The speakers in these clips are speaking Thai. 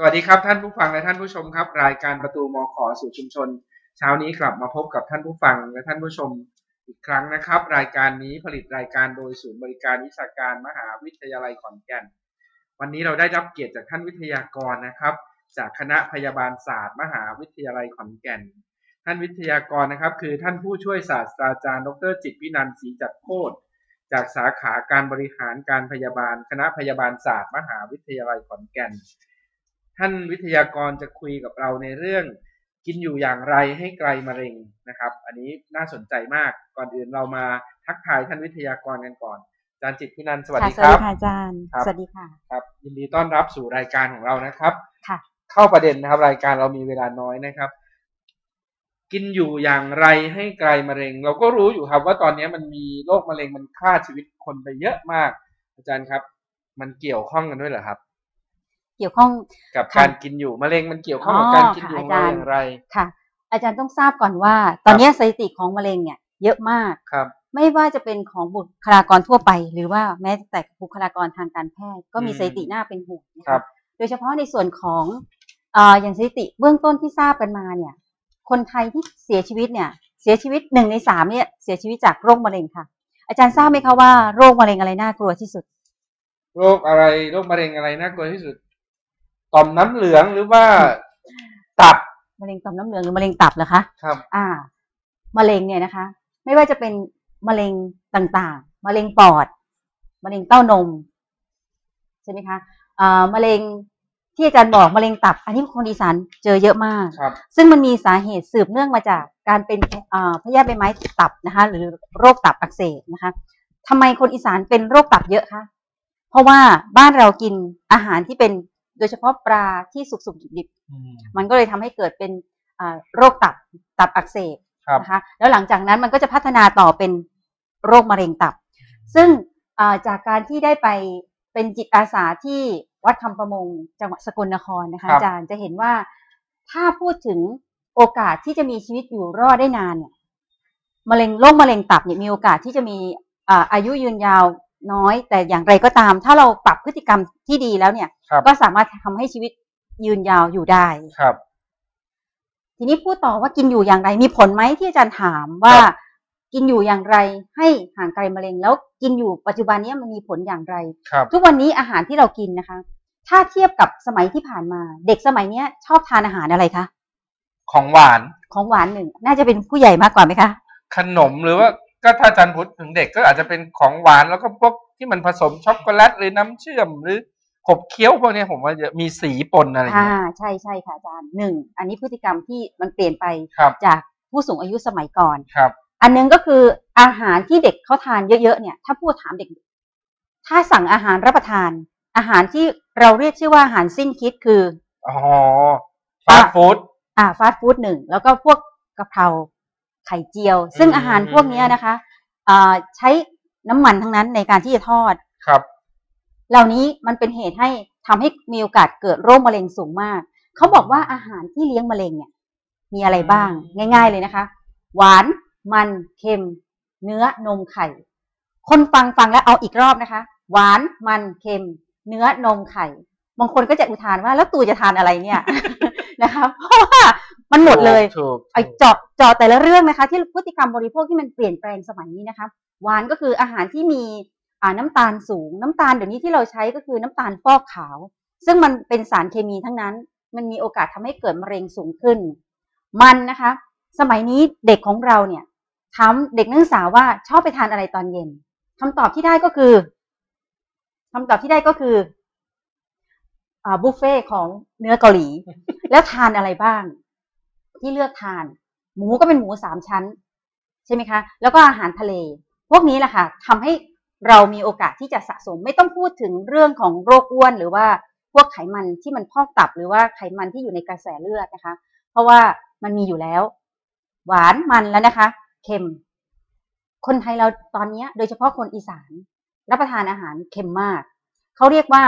สวัสดีครับท่านผู้ฟังและท่านผู้ชมครับ รายการประตูมอขอสู่ชุมชน เช้านี้กลับมาพบกับท่านผู้ฟังและท่านผู้ชมอีกครั้งนะครับ รายการนี้ผลิตรายการโดยศูนย์บริการวิชาการมหาวิทยาลัยขอนแก่น วันนี้เราได้รับเกียรติจากท่านวิทยากรนะครับ จากคณะพยาบาลศาสตร์ มหาวิทยาลัยขอนแก่น ท่านวิทยากรนะครับ คือท่านผู้ช่วยศาสตราจารย์ ดรจิตพินันศรีจัดโคตรจากสาขาการบริหารการพยาบาล คณะพยาบาลศาสตร์ มหาวิทยาลัยขอนแก่น ท่านวิทยากรจะคุยกับเราในเรื่องกินอยู่อย่างไรให้ไกลมะเร็งนะครับ อันนี้น่าสนใจมากก่อนอื่นเรามาทักทายท่านวิทยากรกันก่อนอาจารย์จิตรพินันท์สวัสดีค่ะครับสวัสดีค่ะอาจารย์ครับสวัสดีค่ะครับยินดีต้อนรับสู่รายการของเรานะครับค่ะเข้าประเด็นนะครับ รายการเรามีเวลาน้อยนะครับ กินอยู่อย่างไรให้ไกลมะเร็ง เราก็รู้อยู่ครับว่าตอนนี้มันมีโรคมะเร็งมันฆ่าชีวิตคนไปเยอะมาก อาจารย์ครับ มันเกี่ยวข้องกันด้วยเหรอครับ เกี่ยวข้องกับค่ะการกินอยู่มะเร็งมันเกี่ยวข้องกับอ๋อการกินอยู่ค่ะของเราอาจารย์อย่างไรค่ะ อาจารย์ต้องทราบก่อนว่า ตอนนี้สถิติของมะเร็งเนี่ยเยอะมากครับ ไม่ว่าจะเป็นของบุคลากรทั่วไป หรือว่าแม้แต่บุคลากรทางการแพทย์ ก็มีอืมสถิติน่าเป็นห่วงนะครัคะบโดยเฉพาะในส่วนของเอ่ออย่างสถิติเบื้องต้นที่ทราบกันมาเนี่ย คนไทยที่เสียชีวิตเนี่ย เสียชีวิตหนึ่งในสามเนี่ยเสียชีวิตจากโรคมะเร็งค่ะ อาจารย์ทราบไหมคะว่าโรคมะเร็งอะไรน่ากลัวที่สุด โรคอะไรโรคมะเร็งอะไรน่ากลัวที่สุด ต่อมน้ำเหลืองหรือว่าตับมะเร็งต่อมน้ำเหลืองหรือมะเร็งตับเหรอคะครับ อ่ามะเร็งเนี่ยนะคะ ไม่ว่าจะเป็นมะเร็งต่างๆมะเร็งปอดมะเร็งเต้านมใช่ไหมคะอ่ามะเร็งที่อาจารย์บอกมะเร็งตับ อันนี้คนอีสานเจอเยอะมากครับซึ่งมันมีสาเหตุสืบเนื่องมาจากการเป็นอ่าพยาธิใบไม้ตับนะคะ หรือโรคตับอักเสบนะคะทำไมคนอีสานเป็นโรคตับเยอะคะเพราะว่าบ้านเรากินอาหารที่เป็น โดยเฉพาะปลาที่สุกๆดิบๆอืมมันก็เลยทำให้เกิดเป็นอ่าโรคตับตับอักเสบครับนะคะแล้วหลังจากนั้นมันก็จะพัฒนาต่อเป็นโรคมะเร็งตับ ซึ่งอ่าจากการที่ได้ไปเป็นจิตอาสาที่วัดคำประมงจังหวัดสกลนครนะคะครับอาจารย์จะเห็นว่าถ้าพูดถึงโอกาสที่จะมีชีวิตอยู่รอดได้นานเนี่ยมะเร็งโรคมะเร็งตับเนี่ยมีโอกาสที่จะมีอ่าอายุยืนยาว น้อยแต่อย่างไรก็ตาม ถ้าเราปรับพฤติกรรมที่ดีแล้วเนี่ยครับก็สามารถทำให้ชีวิตยืนยาวอยู่ได้ครับ ทีนี้พูดต่อว่ากินอยู่อย่างไรมีผลไหมที่อาจารย์ถามว่าครับกินอยู่อย่างไรให้ห่างไกลมะเร็ง แล้วกินอยู่ปัจจุบันนี้มันมีผลอย่างไรครับทุกวันนี้อาหารที่เรากินนะคะ ถ้าเทียบกับสมัยที่ผ่านมา เด็กสมัยเนี้ย ชอบทานอาหารอะไรคะของหวานของหวานหนึ่ง น่าจะเป็นผู้ใหญ่มากกว่าไหมคะ ขนมหรือว่า ก็ถ้าอาจารย์พูดถึงเด็กก็อาจจะเป็นของหวานแล้วก็พวกที่มันผสมช็อกโกแลตหรือน้ำเชื่อมหรือขบเคี้ยวพวกเนี้ยผมว่าจะมีสีปนอะไรอย่างอ่าเงี้ยใช่ใช่ค่ะอาจารย์หนึ่งอันนี้พฤติกรรมที่มันเปลี่ยนไปครับจากผู้สูงอายุสมัยก่อนครับ อันหนึงก็คืออาหารที่เด็กเขาทานเยอะๆเนี่ย ถ้าพูดถามเด็ก ถ้าสั่งอาหารรับประทาน อาหารที่เราเรียกชื่อว่าอาหารสิ้นคิดคืออ๋อฟาสต์ฟู้ดอ่าฟาสต์ฟู้ดหนึ่งแล้วก็พวกกะเพรา ไข่เจียว ซึ่งอืมอาหารพวกเนี้ยนะคะอ่าใช้น้ำมันทั้งนั้นในการที่จะทอดครับ เหล่านี้มันเป็นเหตุให้ทำให้มีโอกาสเกิดโรคมะเร็งสูงมาก เขาบอกว่าอาหารที่เลี้ยงมะเร็งเนี่ย มีอะไรบ้าง ง่าย ๆเลยนะคะ หวาน มัน เค็ม เนื้อนมไข่ คนฟังฟังแล้วเอาอีกรอบนะคะ หวาน มัน เค็ม เนื้อนมไข่ บางคนก็จะอุทานว่า แล้วตูจะทานอะไรเนี่ยนะคะ เพราะว่า มันหมดเลยถูกไอ้เจาะเจาะแต่ละเรื่องนะคะ ที่พฤติกรรมบริโภคที่มันเปลี่ยนแปลงสมัยนี้นะคะหวานก็คืออาหารที่มีอ่าน้ำตาลสูง น้ำตาลเดี๋ยวนี้ที่เราใช้ก็คือน้ำตาลฟอกขาว ซึ่งมันเป็นสารเคมีทั้งนั้น มันมีโอกาสทำให้เกิดมะเร็งสูงขึ้น มันนะคะ สมัยนี้เด็กของเราเนี่ยถามเด็กนักศึกษาว่าชอบไปทานอะไรตอนเย็นคำตอบที่ได้ก็คือคำตอบที่ได้ก็คืออ่าบุฟเฟ่ของเนื้อเกาหลี แล้วทานอะไรบ้าง ที่เลือกทาน หมูก็เป็นหมูสามชั้น ใช่ไหมคะ แล้วก็อาหารทะเล พวกนี้แหละค่ะทำให้เรามีโอกาสที่จะสะสมไม่ต้องพูดถึงเรื่องของโรคอ้วน หรือว่าพวกไขมันที่มันพอกตับหรือว่าไขมันที่อยู่ในกระแสเลือดนะคะ เพราะว่ามันมีอยู่แล้ว หวานมันแล้วนะคะ เค็ม คนไทยเราตอนนี้โดยเฉพาะคนอีสานรับประทานอาหารเค็มมาก เขาเรียกว่า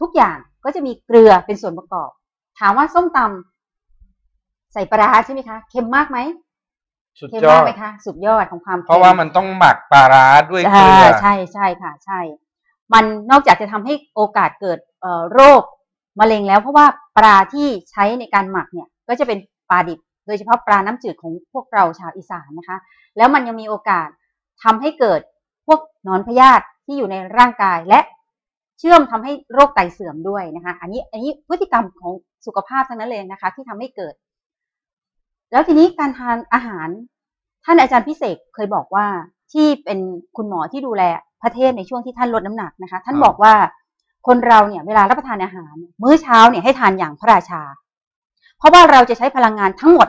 ทุกอย่างก็จะมีเกลือเป็นส่วนประกอบ ถามว่าส้มตำ ใส่ปลาใช่ไหมคะเค็มมากไหมสุดยอดไหมคะสุดยอดของความเพราะว่ามันต้องหมักปลาร้าด้วยเกลือใช่ใช่ค่ะใช่ มันนอกจากจะทำให้โอกาสเกิดโรคมะเร็งแล้วเพราะว่าปลาที่ใช้ในการหมักเนี่ยก็จะเป็นปลาดิบ โดยเฉพาะปลาน้ำจืดของพวกเราชาวอีสานนะคะ แล้วมันยังมีโอกาสทำให้เกิดพวกนอนพยาธิที่อยู่ในร่างกายและเชื่อมทำให้โรคไตเสื่อมด้วยนะคะ อันนี้อันนี้พฤติกรรมของสุขภาพทั้งนั้นเลยนะคะ ที่ทำให้เกิด แล้วทีนี้การทานอาหาร ท่านอาจารย์พิเศษเคยบอกว่าที่เป็นคุณหมอที่ดูแลประเทศในช่วงที่ท่านลดน้ำหนักนะคะ ท่านบอกว่าคนเราเนี่ยเวลารับประทานอาหาร มื้อเช้าเนี่ยให้ทานอย่างพระราชา เพราะว่าเราจะใช้พลังงานทั้งหมด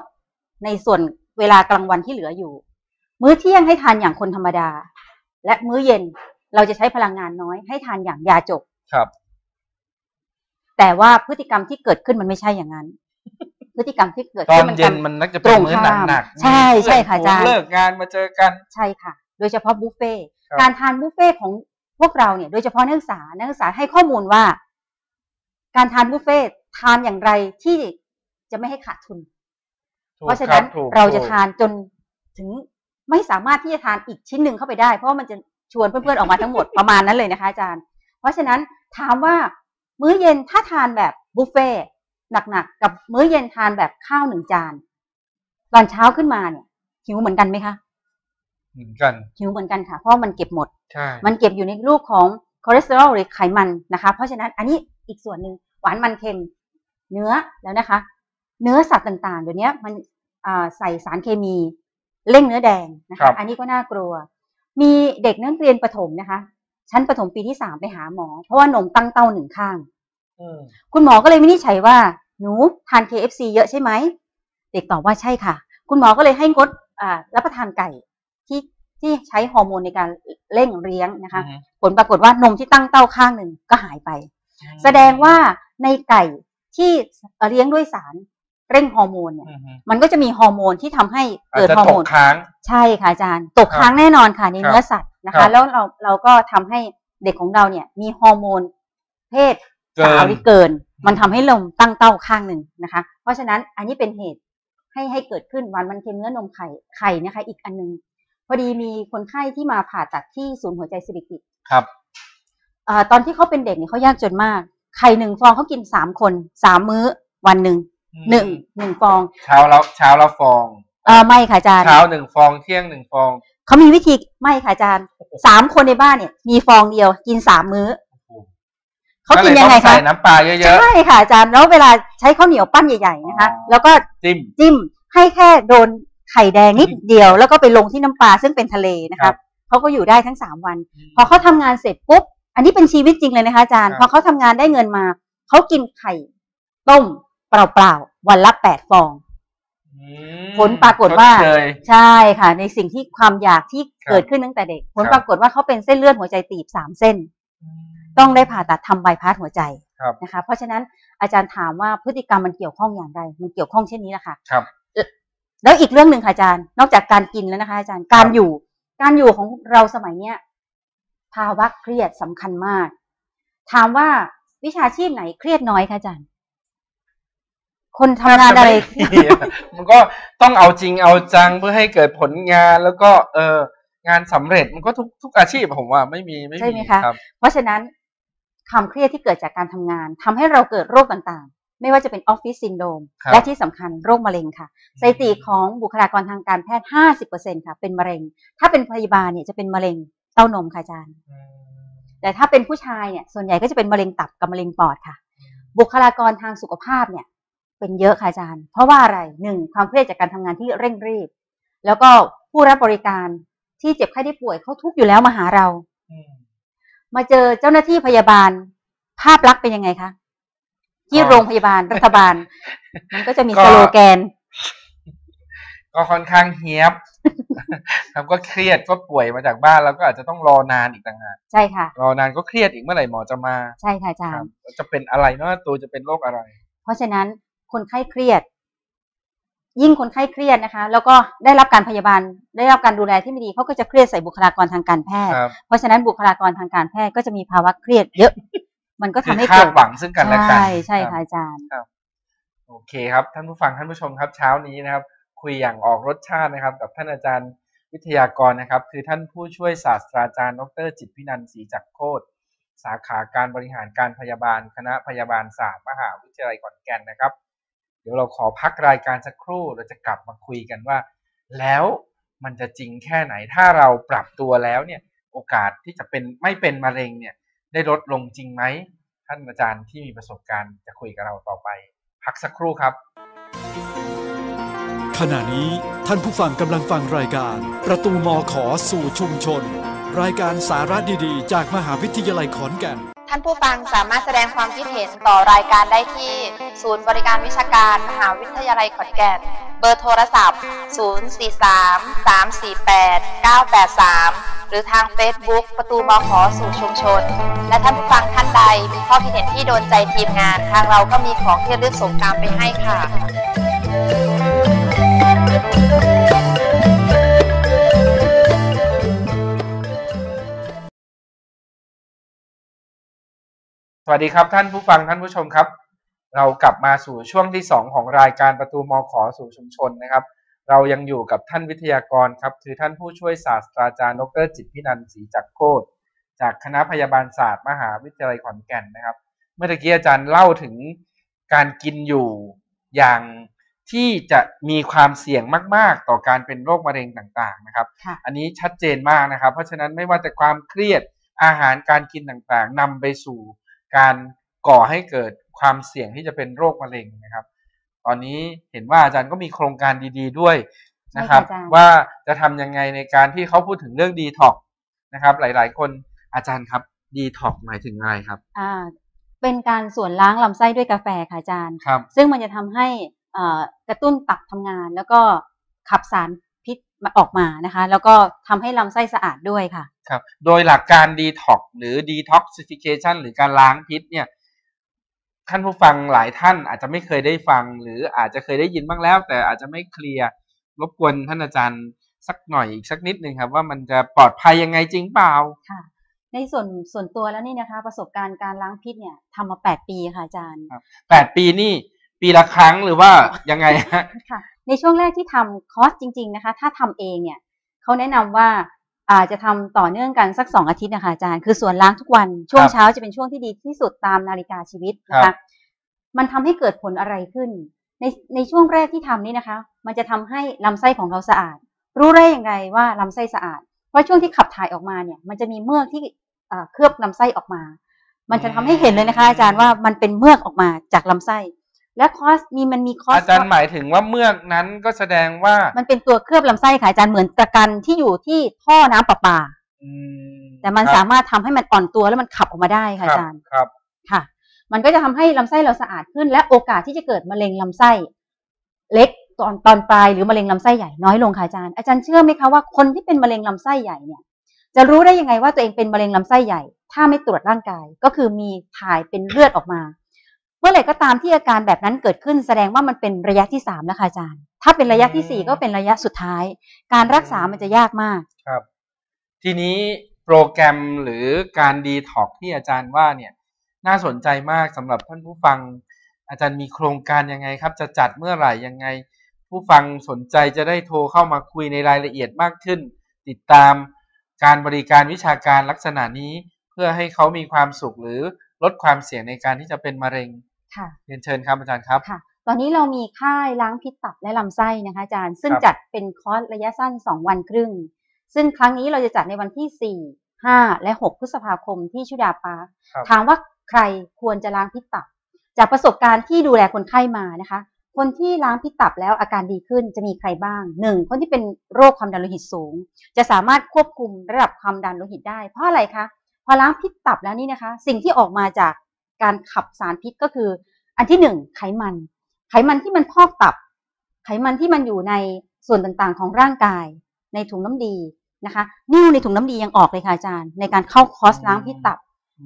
ในส่วนเวลากลางวันที่เหลืออยู่ มื้อเที่ยงให้ทานอย่างคนธรรมดา และมื้อเย็นเราจะใช้พลังงานน้อย ให้ทานอย่างยาจกครับ แต่ว่าพฤติกรรมที่เกิดขึ้นมันไม่ใช่อย่างนั้น พฤติกรรมที่เกิดตอนเย็นมันนักจะเป็นมื้อหนักหนักใช่ใช่ค่ะอาจารย์เลิกงานมาเจอกันใช่ค่ะ โดยเฉพาะบุฟเฟ่การทานบุฟเฟ่ของพวกเราเนี่ย โดยเฉพาะนักศึกษานักศึกษาให้ข้อมูลว่า การทานบุฟเฟ่ทานอย่างไรที่จะไม่ให้ขาดทุน เพราะฉะนั้นเราจะทานจนถึงไม่สามารถที่จะทานอีกชิ้นหนึ่งเข้าไปได้ เพราะว่ามันจะชวนเพื่อนๆออกมาทั้งหมดประมาณนั้นเลยนะคะอาจารย์ เพราะฉะนั้นถามว่ามื้อเย็นถ้าทานแบบบุฟเฟ่ หนักๆกับมื้อเย็นทานแบบข้าวหนึ่งจานตอนเช้าขึ้นมาเนี่ยหิวเหมือนกันไหมคะเหมือนกันหิวเหมือนกันค่ะเพราะมันเก็บหมดใช่มันเก็บอยู่ในรูปของคอเลสเตอรอลหรือไขมันนะคะ เพราะฉะนั้นอันนี้อีกส่วนหนึ่งหวานมันเค็มเนื้อแล้วนะคะ เนื้อสัตว์ต่างๆเดี๋ยวนี้มันใส่สารเคมีเร่งเนื้อแดงนะคะอันนี้ก็น่ากลัว มีเด็กนักเรียนประถมนะคะ ชั้นประถมปีที่สามไปหาหมอ เพราะว่านมตั้งเต้าหนึ่งข้างคุณหมอก็เลยวินิจฉัยว่า หนูทาน KFC เยอะใช่ไหม เด็กตอบว่าใช่ค่ะ คุณหมอก็เลยให้งดรับประทานไก่ที่ที่ใช้ฮอร์โมนในการเร่งเลี้ยงนะคะ ผลปรากฏว่านมที่ตั้งเต้าข้างหนึ่งก็หายไป แสดงว่าในไก่ที่เลี้ยงด้วยสารเร่งฮอร์โมนเนี่ย มันก็จะมีฮอร์โมนที่ทำให้เกิดฮอร์โมนค้าง ใช่ค่ะอาจารย์ ตกค้างแน่นอนค่ะในเนื้อสัตว์นะคะ แล้วเราเราก็ทำให้เด็กของเราเนี่ย มีฮอร์โมนเพศสาวที่เกิน มันทำให้ลมตั้งเต้าข้างหนึ่งนะคะ เพราะฉะนั้นอันนี้เป็นเหตุให้ให้เกิดขึ้นวันมันเค็มเนื้อนมไข่ไข่นะคะ อีกอันนึง พอดีมีคนไข้ที่มาผ่าตัดที่ศูนย์หัวใจสิริกิตครับอตอนที่เขาเป็นเด็กเนี่ยเขายากจนมาก ไข่หนึ่งฟองเขากินสามคนสามมื้อวันหนึ่งหนึ่งหนึ่งฟอง เช้าแล้วเช้าแล้วฟองเออไม่ค่ะอาจารย์เช้าหนึ่งฟองเที่ยงหนึ่งฟองเขามีวิธีไม่ค่ะอาจารย์สามคนในบ้านเนี่ย มีฟองเดียวกินสามมื้อ เขากินยังไงคะใส่น้ำปลาเยอะๆใช่ค่ะอาจารย์แล้วเวลาใช้ข้าวเหนียวปั้นใหญ่ๆนะคะแล้วก็จิ้มจิ้มให้แค่โดนไข่แดงนิดเดียว แล้วก็ไปลงที่น้ำปลาซึ่งเป็นทะเลนะคะเขาก็อยู่ได้ทั้งสามวัน พอเขาทำงานเสร็จปุ๊บอันนี้เป็นชีวิตจริงเลยนะคะอาจารย์พอเขาทำงานได้เงินมาเขากินไข่ต้มเปล่าๆวันละแปดฟองผลปรากฏว่าใช่ค่ะ ในสิ่งที่ความอยากที่เกิดขึ้นตั้งแต่เด็ก ผลปรากฏว่าเขาเป็นเส้นเลือดหัวใจตีบสามเส้น ต้องได้ผ่าตัดทำใบพัดหัวใจนะคะเพราะฉะนั้นอาจารย์ถามว่าพฤติกรรมมันเกี่ยวข้องอย่างไร มันเกี่ยวข้องเช่นนี้แหละค่ะครับ แล้วอีกเรื่องหนึ่งค่ะอาจารย์ นอกจากการกินแล้วนะคะ อาจารย์การอยู่ การอยู่ของเราสมัยเนี้ยภาวะเครียดสำคัญมาก ถามว่าวิชาชีพไหนเครียดน้อยคะอาจารย์ คนทำงานอะไร มันก็ต้องเอาจริงเอาจังเพื่อให้เกิดผลงานแล้วก็ เอองานสำเร็จมันก็ทุกทุกอาชีพผมว่าไม่มีไม่มีใช่ไหมคะเพราะฉะนั้น ความเครียดที่เกิดจากการทำงานทำให้เราเกิดโรคต่างๆ ไม่ว่าจะเป็นออฟฟิศซินโดมและที่สำคัญโรคมะเร็งค่ะสถิติของบุคลากรทางการแพทย์ 50%ค่ะเป็นมะเร็ง ถ้าเป็นพยาบาลเนี่ยจะเป็นมะเร็งเต้านมค่ะอาจารย์ แต่ถ้าเป็นผู้ชายเนี่ยส่วนใหญ่ก็จะเป็นมะเร็งตับกับมะเร็งปอดค่ะ บุคลากรทางสุขภาพเนี่ยเป็นเยอะค่ะอาจารย์ เพราะว่าอะไรหนึ่งความเครียดจากการทำงานที่เร่งรีบ แล้วก็ผู้รับบริการที่เจ็บไข้ได้ป่วยเขาทุกอยู่แล้วมาหาเรา มาเจอเจ้าหน้าที่พยาบาล ภาพลักษณ์เป็นยังไงคะที่โรงพยาบาลรัฐบาล มันก็จะมีสโลแกน ก็ค่อนข้างเฮียบครับก็เครียดก็ป่วยมาจากบ้านแล้วก็อาจจะต้องรอนานอีกต่างหากใช่ค่ะ รอนานก็เครียดอีกเมื่อไหร่หมอจะมา ใช่ค่ะอาจารครับย์จะเป็นอะไรเนาะตัวจะเป็นโรคอะไร เพราะฉะนั้นคนไข้เครียด ยิ่งคนไข้เครียดนะคะ แล้วก็ได้รับการพยาบาล ได้รับการดูแลที่ไม่ดีเขาก็จะเครียดใส่บุคลากรทางการแพทย์ ครับ เพราะฉะนั้นบุคลากรทางการแพทย์ก็จะมีภาวะเครียดเยอะ มันก็ทำให้คือคาเกิดดหวังซึ่งกันและกันใช่ใช่รับค่ะอาจารย์ โอเคครับ ท่านผู้ฟังท่านผู้ชมครับเช้านี้นะครับ คุยอย่างออกรสชาตินะครับ กับท่านอาจารย์วิทยากรนะครับ คือท่านผู้ช่วยศาสตราจารย์ดรจิตรพินันท์ศรีจักรโคตรสาขาการบริหารการพยาบาลคณะพยาบาลศาสตร์มหาวิทยาลัยขอนแก่นนะครับเดี๋ยวเราขอพักรายการสักครู่เราจะกลับมาคุยกันว่า แล้วมันจะจริงแค่ไหน ถ้าเราปรับตัวแล้วเนี่ยโอกาสที่จะเป็นไม่เป็นมะเร็งเนี่ยได้ลดลงจริงไหมท่านอาจารย์ที่มีประสบการณ์จะคุยกับเราต่อไป พักสักครู่ครับ ขณะนี้ท่านผู้ฟังกำลังฟังรายการ ประตูมอขอสู่ชุมชน รายการสาระดีๆ จากมหาวิทยาลัยขอนแก่นานผู้ฟังสามารถแสดงความคิดเห็นต่อรายการได้ที่ ศูนย์บริการวิชาการ มหาวิทยาลัยขอนแก่น เบอร์โทรศัพท์ 043-348-983 หรือทาง Facebook ประตูมขอสู่ชุมชน และท่านผู้ฟังท่านใดมีข้อคิดเห็นที่โดนใจทีมงาน ทางเราก็มีของที่ระลึกส่งตามไปให้ค่ะ สวัสดีครับท่านผู้ฟังท่านผู้ชมครับ เรากลับมาสู่ช่วงที่สองของรายการประตูมอขอสู่ชุมชนนะครับ เรายังอยู่กับท่านวิทยากรครับคือท่านผู้ช่วยศาสตราจารย์ดรจิตรพินันท์ศรีจักรโคตรจากคณะพยาบาลศาสตร์มหาวิทยาลัยขอนแก่นนะครับ เมื่อกี้อาจารย์เล่าถึงการกินอยู่อย่างที่จะมีความเสี่ยงมาก ๆ ต่อการเป็นโรคมะเร็งต่างๆนะครับค่ะอันนี้ชัดเจนมากนะครับ เพราะฉะนั้นไม่ว่าจะความเครียดอาหารการกินต่างๆนำไปสู่ การก่อให้เกิดความเสี่ยงที่จะเป็นโรคมะเร็งนะครับ ตอนนี้เห็นว่าอาจารย์ก็มีโครงการดีๆด้วยนะครับใช่ค่ะอาจารย์ว่าจะทำยังไงในการที่เขาพูดถึงเรื่องดีท็อกนะครับ หลายๆ คนอาจารย์ครับดีท็อกหมายถึงอะไรครับ อ่า เป็นการส่วนล้างลำไส้ด้วยกาแฟค่ะอาจารย์ครับซึ่งมันจะทำให้เอ่อกระตุ้นตับทำงาน แล้วก็ขับสารพิษมาออกมานะคะ แล้วก็ทำให้ลำไส้สะอาดด้วยค่ะ ครับโดยหลักการ detox หรือ detoxification หรือการล้างพิษเนี่ยท่านผู้ฟังหลายท่านอาจจะไม่เคยได้ฟัง หรืออาจจะเคยได้ยินบ้างแล้ว แต่อาจจะไม่เคลียร์รบกวนท่านอาจารย์สักหน่อยอีกสักนิดหนึ่งครับ ว่ามันจะปลอดภัยยังไงจริงเปล่าค่ะ ในส่วนส่วนตัวแล้วนี่นะคะ ประสบการณ์การล้างพิษเนี่ยทำมาแปดปีค่ะอาจารย์แปดปีนี่ปีละครั้งหรือว่ายังไงฮะค่ะ ในช่วงแรกที่ทำคอร์สจริง ๆนะคะ ถ้าทำเองเนี่ยเขาแนะนำว่า อาจจะทำต่อเนื่องกันสักสองอาทิตย์นะคะอาจารย์คือส่วนล้างทุกวันช่วงครับเช้าจะเป็นช่วงที่ดีที่สุดตามนาฬิกาชีวิตนะครัคะบมันทำให้เกิดผลอะไรขึ้น ในในช่วงแรกที่ทำนี่นะคะ มันจะทำให้ลำไส้ของเราสะอาด รู้ได้ยังไงว่าลำไส้สะอาด เพราะช่วงที่ขับถ่ายออกมาเนี่ย มันจะมีเมือกที่เอ่อเคลือบลำไส้ออกมา มันจะทำให้เห็นเลยนะคะ อาจารย์ว่ามันเป็นเมือกออกมาจากลำไส้ และคอสมีมันมีคอสอาจารย์หมายถึงว่าเมือกนั้นก็แสดงว่า มันเป็นตัวเคลือบลำไส้ค่ะอาจารย์เหมือนตะกันที่อยู่ที่ท่อน้ำประปาอืมแต่มันครับสามารถทำให้มันอ่อนตัวแล้วมันขับออกมาได้ค่ะอาจารย์ครับค่ะ มันก็จะทำให้ลำไส้เราสะอาดขึ้น และโอกาสที่จะเกิดมะเร็งลำไส้เล็กตอนตอนปลายหรือมะเร็งลำไส้ใหญ่น้อยลงค่ะอาจารย์อาจารย์เชื่อไหมคะว่าคนที่เป็นมะเร็งลำไส้ใหญ่เนี่ย จะรู้ได้ยังไงว่าตัวเองเป็นมะเร็งลำไส้ใหญ่ ถ้าไม่ตรวจร่างกายก็คือมีถ่ายเป็นเลือดออกมาเมื่อไหร่ก็ตามที่อาการแบบนั้นเกิดขึ้นแสดงว่ามันเป็นระยะที่สามแล้วค่ะอาจารย์ ถ้าเป็นระยะที่สี่ก็เป็นระยะสุดท้าย การรักษามันจะยากมาก ครับ ทีนี้โปรแกรมหรือการดีท็อกที่อาจารย์ว่าเนี่ย น่าสนใจมากสำหรับท่านผู้ฟัง อาจารย์มีโครงการยังไงครับ จะจัดเมื่อไหร่ยังไง ผู้ฟังสนใจจะได้โทรเข้ามาคุยในรายละเอียดมากขึ้น ติดตามการบริการวิชาการลักษณะนี้ เพื่อให้เขามีความสุขหรือลดความเสี่ยงในการที่จะเป็นมะเร็ง เรียนเชิญครับอาจารย์ครับค่ะ ตอนนี้เรามีค่ายล้างพิษตับและลำไส้นะคะอาจารย์ ซึ่งครับจัดเป็นคอร์สระยะสั้น 2 วันครึ่ง ซึ่งครั้งนี้เราจะจัดในวันที่ 4 5 และ 6 พฤษภาคมที่ชุดาปาร์คครับถามว่าใครควรจะล้างพิษตับ จากประสบการณ์ที่ดูแลคนไข้มานะคะ คนที่ล้างพิษตับแล้วอาการดีขึ้นจะมีใครบ้างหนึ่งคนที่เป็นโรคความดันโลหิตสูง จะสามารถควบคุมระดับความดันโลหิตได้ เพราะอะไรคะพอล้างพิษตับแล้วนี่นะคะ สิ่งที่ออกมาจาก การขับสารพิษก็คือ อันที่หนึ่งไขมัน ไขมันที่มันพอกตับ ไขมันที่มันอยู่ในส่วนต่างๆ ของร่างกาย ในถุงน้ำดีนะคะนิ่วในถุงน้ำดียังออกเลยค่ะอาจารย์ ในการเข้าคอร์สล้างพิษตับ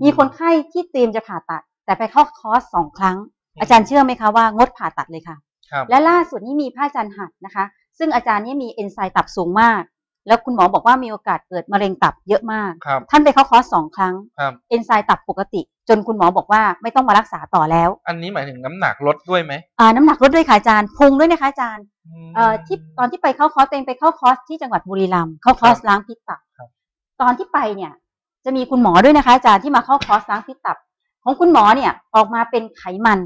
มีคนไข้ที่เตรียมจะผ่าตัด แต่ไปเข้าคอร์สสองครั้ง อาจารย์เชื่อไหมคะว่างดผ่าตัดเลยค่ะครับและล่าสุดนี้มีพระอาจารย์หัดนะคะ ซึ่งอาจารย์นี่มีเอนไซม์ตับสูงมาก แล้วคุณหมอบอกว่ามีโอกาสเกิดมะเร็งตับเยอะมาก ครับ ท่านไปเข้าคอร์สสองครั้ง ครับ เอนไซม์ตับปกติ จนคุณหมอบอกว่าไม่ต้องมารักษาต่อแล้วอันนี้หมายถึงน้ำหนักลดด้วยไหมอ่าน้ำหนักลดด้วยค่ะอาจารย์พุงด้วยนะคะอาจารย์ ม เอ่อที่ตอนที่ไปเข้าคอร์สตัวเองไปเข้าคอร์สที่จังหวัดบุรีรัมย์เข้าคอร์สครับล้างพิษตับครับตอนที่ไปเนี่ยจะมีคุณหมอด้วยนะคะอาจารย์ที่มาเข้าคอร์สล้างพิษตับ ของคุณหมอเนี่ยออกมาเป็นไขมัน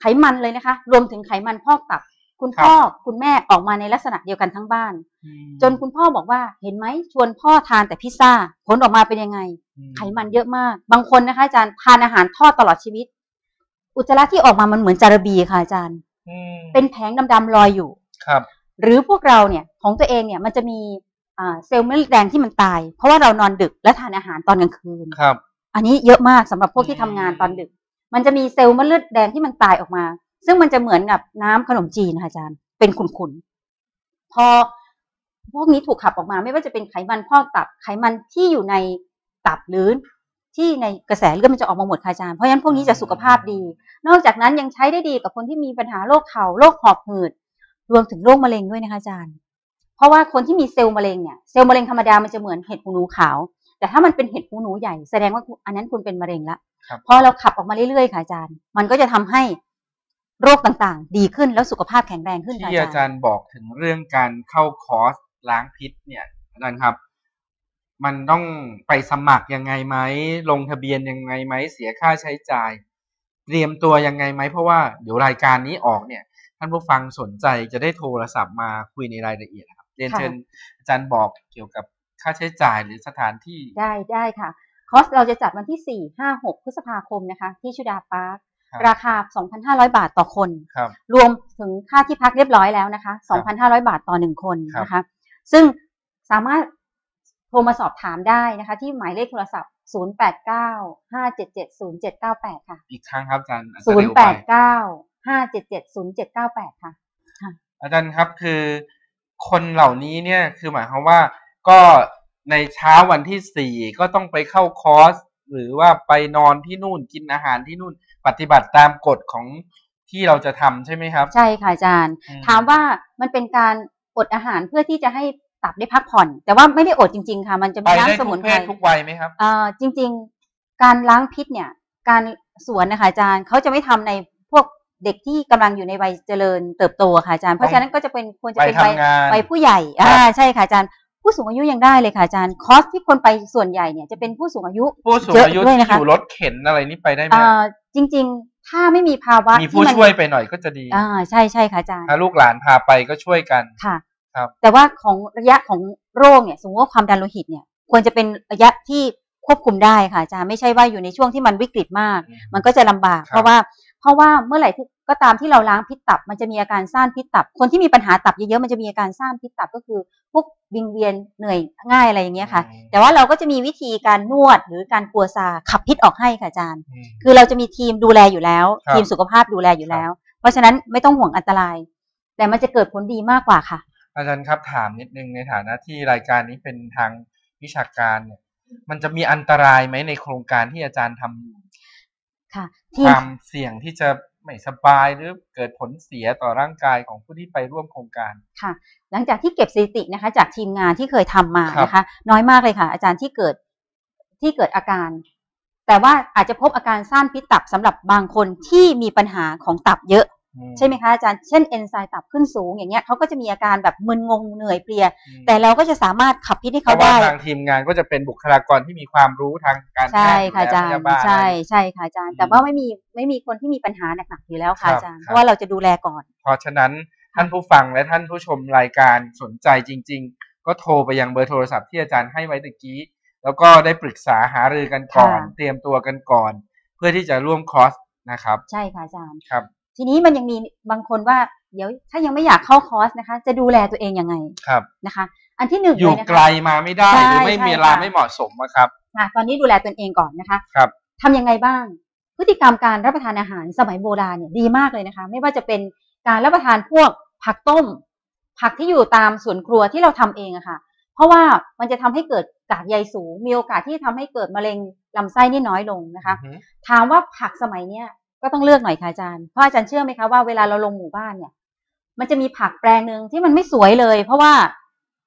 ไขมันเลยนะคะ รวมถึงไขมันพอกตับ คุณพ่อคุณแม่ออกมาในลักษณะเดียวกันทั้งบ้านอืมจนคุณพ่อบอกว่าเห็นไหมชวนพ่อทานแต่พิซซ่าผลออกมาเป็นยังไงอืไขมันเยอะมาก บางคนนะคะอาจารย์ทานอาหารทอดตลอดชีวิต อุจจาระที่ออกมามันเหมือนจาระบีค่ะอาจารย์อืมเป็นแผงดำๆลอยอยู่ครับ หรือพวกเราเนี่ยของตัวเองเนี่ยมันจะมีอ่าเซลล์เม็ดเลือดแดงที่มันตาย เพราะว่าเรานอนดึกและทานอาหารตอนกลางคืนครับ อันนี้เยอะมากสำหรับพวกที่ทำงานตอนดึก มันจะมีเซลล์เม็ดเลือดแดงที่มันตายออกมา ซึ่งมันจะเหมือนกับน้ำขนมจีนนะคะอาจารย์ เป็นขุ่นๆ พอพวกนี้ถูกขับออกมาไม่ว่าจะเป็นไขมันพอกตับไขมันที่อยู่ในตับหรือที่ในกระแสเลือดมันจะออกมาหมดค่ะอาจารย์ เพราะฉะนั้นพวกนี้จะสุขภาพดี นอกจากนั้นยังใช้ได้ดีกับคนที่มีปัญหาโรคเข่าโรคหอบหืด รวมถึงโรคมะเร็งด้วยนะคะอาจารย์ เพราะว่าคนที่มีเซลล์มะเร็งเนี่ยเซลล์มะเร็งธรรมดามันจะเหมือนเห็ดหูหนูขาว แต่ถ้ามันเป็นเห็ดหูหนูใหญ่แสดงว่าอันนั้นคุณเป็นมะเร็งละครับพอเราขับออกมาเรื่อยๆค่ะอาจารย์ มันก็จะทำให้ โรคต่างๆ ดีขึ้นแล้วสุขภาพแข็งแรงขึ้นค่ะที่อาอาจาจารรย์ย์บอกถึงเรื่องการเข้าคอร์สล้างพิษเนี่ยอาจารย์ครับ มันต้องไปสมัครยังไงไหมลงทะเบียนยังไงไหมเสียค่าใช้จ่าย เตรียมตัวยังไงไหมเพราะว่าเดี๋ยวรายการนี้ออกเนี่ย ท่านผู้ฟังสนใจจะได้โทรศัพท์มาคุยในรายละเอียดครับเรียนเชิญอาจารย์บอกเกี่ยวกับค่าใช้จ่ายหรือสถานที่ได้ได้ค่ะ คอร์สเราจะจัดวันที่สี่ห้าหกพฤษภาคมนะคะ ที่ชุดาปาร์คค รับราคา 2,500 บาทต่อคนครับรวมถึงค่าที่พักเรียบร้อยแล้วนะคะ 2,500 บาทต่อหนึ่งคนครับนะคะ ซึ่งสามารถโทรมาสอบถามได้นะคะ ที่หมายเลขโทรศัพท์ 089-577-0798 ค่ะ อีกครั้งครับอาจารย์อาจจะเร็วไป089-577-0798 ค่ะ อาจารย์ครับคือคนเหล่านี้เนี่ยคือหมายความว่าก็ในเช้าวันที่สี่ก็ต้องไปเข้าคอร์ส หรือว่าไปนอนที่นู่นกินอาหารที่นู่นปฏิบัติตามกฎของที่เราจะทำใช่ไหมครับ ใช่ค่ะอาจารย์อืมถามว่ามันเป็นการอดอาหารเพื่อที่จะให้ตับได้พักผ่อน แต่ว่าไม่ได้อดจริง ๆ ค่ะ มันจะไปมีได้น้ำสทุมุกนเพไพรศทุกวัยไหมครับเอ่อจริง ๆ การล้างพิษเนี่ย การสวนนะคะอาจารย์เขาจะไม่ทำในพวกเด็กที่กำลังอยู่ในวัยเจริญเติบโตค่ะอาจารย์ เพราะฉะนั้นก็จะเป็นควรจะไปเป็นวัยทำงานวัยผู้ใหญ่ครับอ่าใช่ค่ะอาจารย์ ผู้สูงอายุยังได้เลยค่ะอาจารย์คอร์สที่คนไปส่วนใหญ่เนี่ยจะเป็นผู้สูงอายุผู้สูงอายุเยอะด้วยที่นะคะอยู่รถเข็นอะไรนี่ไปได้ไหมเอ่อจริง ๆ ถ้าไม่มีภาวะมีผู้ที่นช่วยไปหน่อยก็จะดีอ่าใช่ใช่ค่ะอาจารย์ถ้าลูกหลานพาไปก็ช่วยกันค่ะครับแต่ว่าของระยะของโรคเนี่ยสมมติว่าความดันโลหิตเนี่ยควรจะเป็นระยะที่ควบคุมได้ค่ะอาจารย์ไม่ใช่ว่าอยู่ในช่วงที่มันวิกฤตมาก มันก็จะลำบากครับเพราะว่า เพราะว่าเมื่อไหร่ที่ก็ตามที่เราล้างพิษตับ มันจะมีอาการซ่านพิษตับ คนที่มีปัญหาตับเยอะๆมันจะมีอาการซ่านพิษตับก็คือพวกวิงเวียนเหนื่อยง่ายอะไรอย่างเงี้ยค่ะอืมแต่ว่าเราก็จะมีวิธีการนวดหรือการกัวซาขับพิษออกให้ค่ะอาจารย์อืมคือเราจะมีทีมดูแลอยู่แล้วครับทีมสุขภาพดูแลอยู่แล้ว เพราะฉะนั้นไม่ต้องห่วงอันตราย แต่มันจะเกิดผลดีมากกว่าค่ะ อาจารย์ครับถามนิดนึงในฐานะที่รายการนี้เป็นทางวิชาการเนี่ยมันจะมีอันตรายไหมในโครงการที่อาจารย์ทำอยู่ ค่ะคทีมวามเสี่ยงที่จะไม่สบายหรือเกิดผลเสียต่อร่างกายของผู้ที่ไปร่วมโครงการค่ะ หลังจากที่เก็บสถิตินะคะ จากทีมงานที่เคยทำมาครับนะคะ น้อยมากเลยค่ะ อาจารย์ที่เกิดที่เกิดอาการ แต่ว่าอาจจะพบอาการซ่านพิษตับสำหรับบางคนที่มีปัญหาของตับเยอะอื ใช่ไหมคะอาจารย์เช่นเอนไซม์ตับขึ้นสูงอย่างเงี้ยเขาก็จะมีอาการแบบมึนงงเหนื่อยเพลียอืมแต่เราก็จะสามารถขับพิษให้เพเขาราะว่าได้ทางทีมงานก็จะเป็นบุคลากรที่มีความรู้ทางการแพใช่ทย์ค่ะอาจารและพย์ยาบาลใช่ใช่ค่ะอาจารย์ แต่ว่าไม่มีไม่มีคนที่มีปัญหาหนักๆอยู่แล้วครับค่ะอาจารย์ครับเพราะว่าเราจะดูแลก่อน เพราะฉะนั้นท่านผู้ฟังและท่านผู้ชมรายการสนใจจริง ๆ ก็โทรไปยังเบอร์โทรศัพท์ที่อาจารย์ให้ไว้ตะกี้ แล้วก็ได้ปรึกษาหารือกันก่อนค่ะเตรียมตัวกันก่อน เพื่อที่จะร่วมคอร์สนะครับ ใช่ค่ะอาจารย์ครับ ทีนี้มันยังมีบางคนว่าเดี๋ยวถ้ายังไม่อยากเข้าคอร์สนะคะ จะดูแลตัวเองยังไงครับนะคะ อันที่หนึ่งอเลยู่ยนะคะไกลมาไม่ได้ใช่หรือไม่มีใช่เวลาค่ะไม่เหมาะสมอะครับค่ะตอนนี้ดูแลตนเองก่อนนะคะครับทำยังไงบ้าง พฤติกรรมการรับประทานอาหารสมัยโบราณเนี่ยดีมากเลยนะคะ ไม่ว่าจะเป็นการรับประทานพวกผักต้ม ผักที่อยู่ตามสวนครัวที่เราทำเองอะค่ะ เพราะว่ามันจะทำให้เกิดกากใยสูง มีโอกาสที่จะทำให้เกิดมะเร็งลำไส้นี่น้อยลงนะคะอือฮึถามว่าผักสมัยเนี้ย ก็ต้องเลือกหน่อยค่ะอาจารย์เพราะอาจารย์เชื่อไหมคะว่าเวลาเราลงหมู่บ้านเนี่ย มันจะมีผักแปลงหนึ่งที่มันไม่สวยเลย เพราะว่า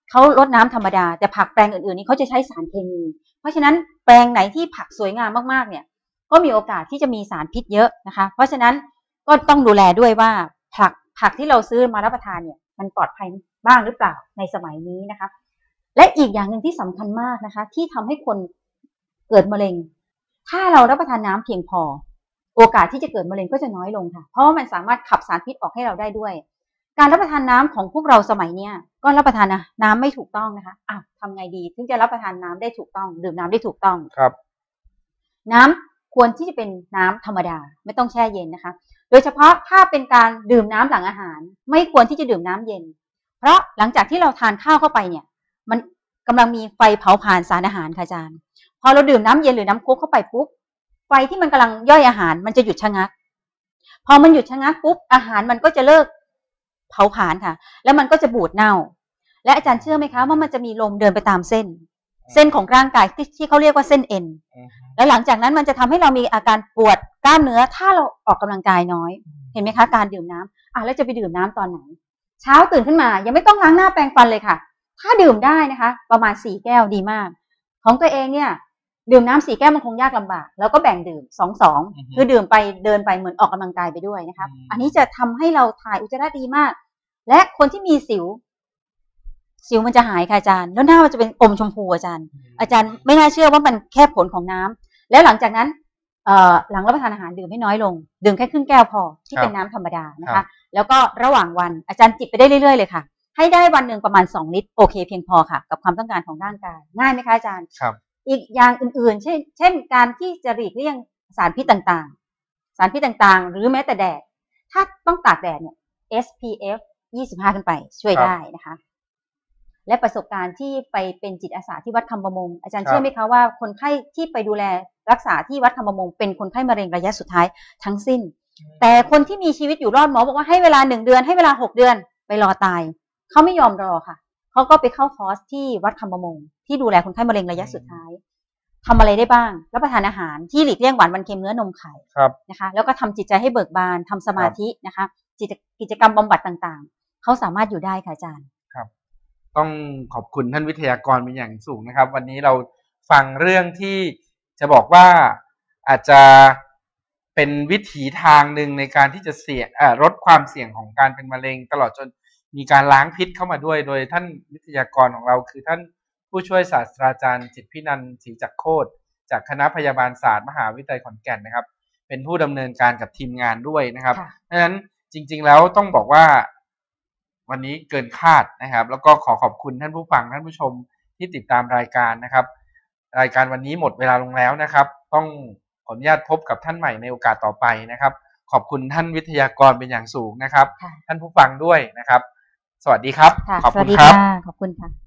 เขารดน้ำธรรมดา แต่ผักแปลงอื่นๆนี่เขาจะใช้สารเคมี เพราะฉะนั้นแปลงไหนที่ผักสวยงามมากๆ เนี่ย ก็มีโอกาสที่จะมีสารพิษเยอะนะคะ เพราะฉะนั้นก็ต้องดูแลด้วยว่าผักผักที่เราซื้อมารับประทานเนี่ย มันปลอดภัยบ้างหรือเปล่าในสมัยนี้นะคะ และอีกอย่างหนึ่งที่สำคัญมากนะคะ ที่ทำให้คนเกิดมะเร็ง ถ้าเรารับประทานน้ำเพียงพอ โอกาสที่จะเกิดมะเร็งก็จะน้อยลงค่ะ เพราะว่ามันสามารถขับสารพิษออกให้เราได้ด้วย การรับประทานน้ำของพวกเราสมัยเนี้ยก็รับประทานนะน้ำไม่ถูกต้องนะคะอะทำไงดีถึงจะรับประทานน้ำได้ถูกต้อง ดื่มน้ำได้ถูกต้องครับ น้ำควรที่จะเป็นน้ำธรรมดาไม่ต้องแช่เย็นนะคะ โดยเฉพาะถ้าเป็นการดื่มน้ำหลังอาหาร ไม่ควรที่จะดื่มน้ำเย็น เพราะหลังจากที่เราทานข้าวเข้าไปเนี่ย มันกำลังมีไฟเผาผลาญสารอาหารค่ะอาจารย์ พอเราดื่มน้ำเย็นหรือน้ำโค้กเข้าไปปุ๊บ ไฟที่มันกำลังย่อยอาหารมันจะหยุดชะงัก พอมันหยุดชะงักปุ๊บอาหารมันก็จะเลิกเผาผลาญค่ะ แล้วมันก็จะบูดเน่า และอาจารย์เชื่อไหมคะว่ามันจะมีลมเดินไปตามเส้น เส้นของร่างกายที่ที่เขาเรียกว่าเส้นเอ็นอือฮึแล้วหลังจากนั้นมันจะทำให้เรามีอาการปวดกล้ามเนื้อ ถ้าเราออกกำลังกายน้อย เห็นไหมคะการดื่มน้ำอะแล้วจะไปดื่มน้ำตอนไหน เช้าตื่นขึ้นมา ยังไม่ต้องล้างหน้าแปรงฟันเลยค่ะ ถ้าดื่มได้นะคะ ประมาณสี่แก้วดีมาก ของตัวเองเนี่ย ดื่มน้ำสี่แก้วมันคงยากลำบาก แล้วก็แบ่งดื่มสองสองอือฮึคือดื่มไปเดินไปเหมือนออกกำลังกายไปด้วยนะคะอืมอันนี้จะทำให้เราถ่ายอุจจาระดีมาก และคนที่มีสิว สิวมันจะหายค่ะอาจารย์ แล้วหน้ามันจะเป็นอมชมพูอาจารย์ อาจารย์ไม่น่าเชื่อว่ามันแค่ผลของน้ำแล้วหลังจากนั้นเอ่อหลังรับประทานอาหารดื่มให้น้อยลง ดื่มแค่ครึ่งแก้วพอที่ครับเป็นน้ำธรรมดานะครัคะบแล้วก็ระหว่างวันอาจารย์จิบไปได้เรื่อยๆเลยค่ะให้ได้วันหนึ่งประมาณ 2 ลิตร โอเคเพียงพอค่ะ กับความต้องการของร่างกาย ง่ายไหมคะอาจารย์ครับ อีกอย่างอื่นๆ เช่นเช่นการที่จะหลีกเลี่ยงสารพิษต่างๆ สารพิษต่างๆ หรือแม้แต่แดด ถ้าต้องตากแดดเนี่ย SPF 25 ขึ้นไปช่วยครับได้นะคะ และประสบการณ์ที่ไปเป็นจิตอาสาที่วัดคำประมง อาจารย์ครับเชื่อไหมคะว่าคนไข้ที่ไปดูแลรักษาที่วัดคำประมง เป็นคนไข้มะเร็งระยะสุดท้ายทั้งสิ้น แต่คนที่มีชีวิตอยู่รอดหมอบอกว่าให้เวลาหนึ่งเดือนให้เวลาหกเดือนไปรอตาย เขาไม่ยอมรอค่ะ เขาก็ไปเข้าคอร์สที่วัดคำประมง ที่ดูแลคนไข้มะเร็งระยะสุดท้ายทำอะไรได้บ้าง รับประทานอาหารที่หลีกเลี่ยงหวานมันเค็มเนื้อนมไข่ครับนะคะ แล้วก็ทำจิตใจให้เบิกบานทำสมาธินะคะกิจกิจกรรมบำบัดต่างๆ เขาสามารถอยู่ได้ค่ะอาจารย์ต้องขอบคุณท่านวิทยากรเป็นอย่างสูงนะครับ วันนี้เราฟังเรื่องที่จะบอกว่าอาจจะเป็นวิถีทางหนึ่งในการที่จะเสี่ยงเอ่อลดความเสี่ยงของการเป็นมะเร็งตลอดจน มีการล้างพิษเข้ามาด้วย โดยท่านวิทยากรของเราคือท่านผู้ช่วยศาสตราจารย์จิตรพินันท์ศรีจักรโคตรจากคณะพยาบาลศาสตร์มหาวิทยาลัยขอนแก่นนะครับ เป็นผู้ดำเนินการกับทีมงานด้วยนะครับค่ะเพราะฉะนั้นจริง ๆ แล้วต้องบอกว่าวันนี้เกินคาดนะครับ แล้วก็ขอขอบคุณท่านผู้ฟังท่านผู้ชมที่ติดตามรายการนะครับ รายการวันนี้หมดเวลาลงแล้วนะครับ ต้องขออนุญาตพบกับท่านใหม่ในโอกาสต่อไปนะครับ ขอบคุณท่านวิทยากรเป็นอย่างสูงนะครับค่ะท่านผู้ฟังด้วยนะครับ สวัสดีครับค่ะขอบสวัคุสณดีครับค่ะขอบคุณค่ะ